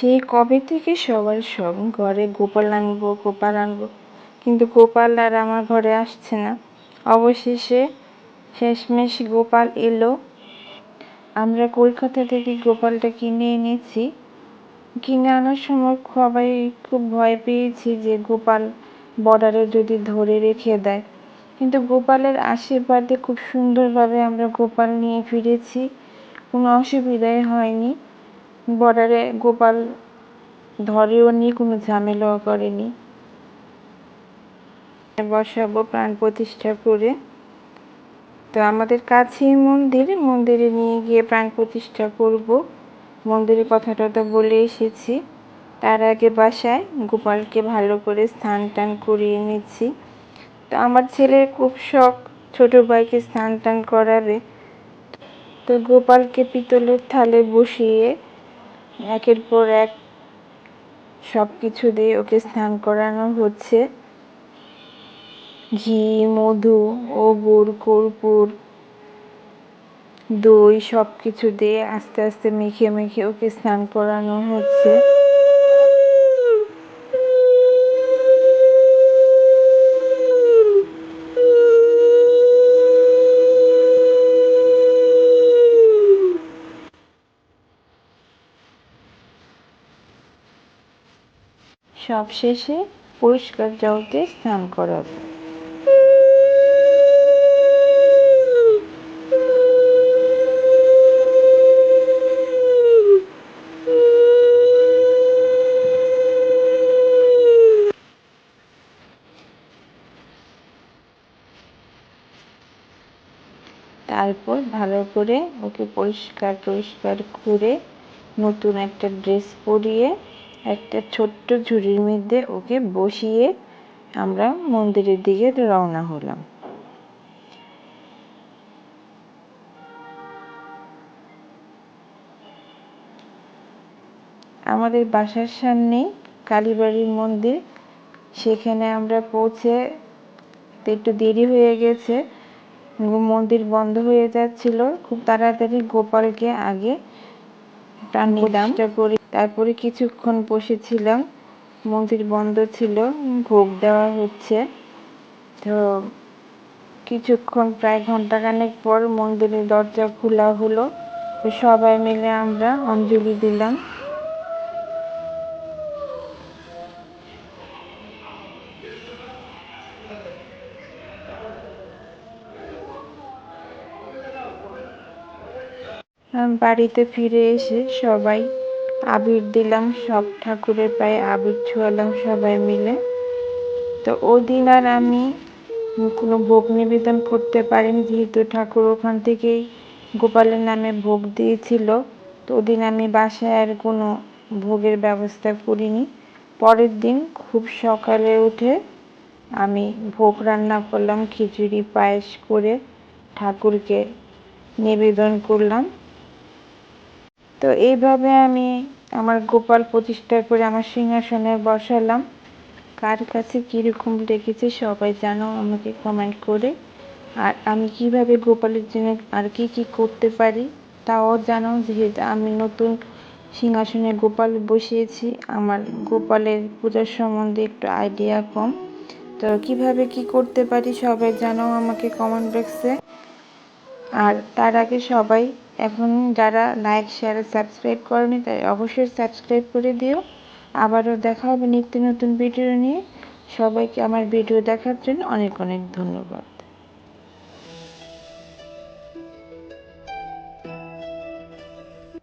সেই কবে থেকে সবার সব ঘরে গোপাল আনব গোপাল আনব? কিন্তু গোপাল আর আমার ঘরে আসছে না। অবশেষে শেষমেশ গোপাল এলো। আমরা কলকাতা থেকে গোপালটা কিনে এনেছি। কিনে আনার সময় সবাই খুব ভয় পেয়েছি যে গোপাল বর্ডারে যদি ধরে রেখে দেয়। কিন্তু গোপালের আশীর্বাদে খুব সুন্দরভাবে আমরা গোপাল নিয়ে ফিরেছি। কোনো অসুবিধাই হয়নি। বর্ডারে গোপাল ধরেও নি, কোনো ঝামেলাও করেনি। বসাবো প্রাণ প্রতিষ্ঠা করে। তো আমাদের কাছেই মন্দির, মন্দিরে নিয়ে গিয়ে প্রাণ প্রতিষ্ঠা করব। মন্দিরের কথাটা তো বলে এসেছি। তার আগে বাসায় গোপালকে ভালো করে স্নান টান করিয়ে নিচ্ছি। তো আমার ছেলের খুব শখ, ছোট ভাইকে স্নান টান করাবে। তো গোপালকে পিতলের থালে বসিয়ে একের পর এক সব কিছু দিয়ে ওকে স্নান করানো হচ্ছে। ঘি, মধু ও গুড় কর্পূর, দই সব কিছু দিয়ে আস্তে আস্তে মেখে মেখে ওকে স্নান করানো হচ্ছে। সব শেষে পরিষ্কার জলতে স্নান করাবো তারপর ভালো করে ওকে পরিষ্কার পরিষ্কার করে নতুন একটা ড্রেস পরিয়ে একটা ছোট্ট ঝুড়ির মধ্যে ওকে বসিয়ে আমরা মন্দিরের দিকে রওনা হলাম। আমাদের বাসার সামনেই কালীবাড়ির মন্দির, সেখানে আমরা পৌঁছে একটু দেরি হয়ে গেছে, মন্দির বন্ধ হয়ে যাচ্ছিল। খুব তাড়াতাড়ি গোপালকে আগে প্রাণ নিলাম। করি তারপরে কিছুক্ষণ বসেছিলাম। মন্দির বন্ধ ছিল ভোগ দেওয়া হচ্ছে। তো কিছুক্ষণ প্রায় ঘন্টাখানেক পর মন্দিরের দরজা খোলা হলো। সবাই মিলে আমরা অঞ্জলি দিলাম। বাড়িতে ফিরে এসে সবাই আবির দিলাম, সব ঠাকুরের পায়ে আবির ছোঁয়ালাম সবাই মিলে। তো ওদিন আর আমি কোনো ভোগ নিবেদন করতে পারিনি, যেহেতু ঠাকুর ওখান থেকেই গোপালের নামে ভোগ দিয়েছিল। তো ওদিন আমি বাসায় আর কোনো ভোগের ব্যবস্থা করিনি। পরের দিন খুব সকালে উঠে আমি ভোগ রান্না করলাম, খিচুড়ি, পায়েস করে ঠাকুরকে নিবেদন করলাম। তো এইভাবে আমি আমার গোপাল প্রতিষ্ঠা করে আমার সিংহাসনে বসালাম। কার কাছে কীরকম লেগেছে সবাই জানো, আমাকে কমেন্ট করে। আর আমি কীভাবে গোপালের জন্য আর কি কি করতে পারি, তাও জানো, যেহেতু আমি নতুন সিংহাসনে গোপাল বসিয়েছি, আমার গোপালের পূজার সম্বন্ধে একটু আইডিয়া কম। তো কীভাবে কি করতে পারি সবাই জানো, আমাকে কমেন্ট বক্সে আর তার আগে সবাই এখন যারা লাইক শেয়ার সাবস্ক্রাইব করেনি, তাই অবশ্যই সাবস্ক্রাইব করে দিও। আবারও দেখা হবে নিত্য নতুন ভিডিও নিয়ে। সবাইকে আমার ভিডিও দেখার জন্য অনেক অনেক ধন্যবাদ।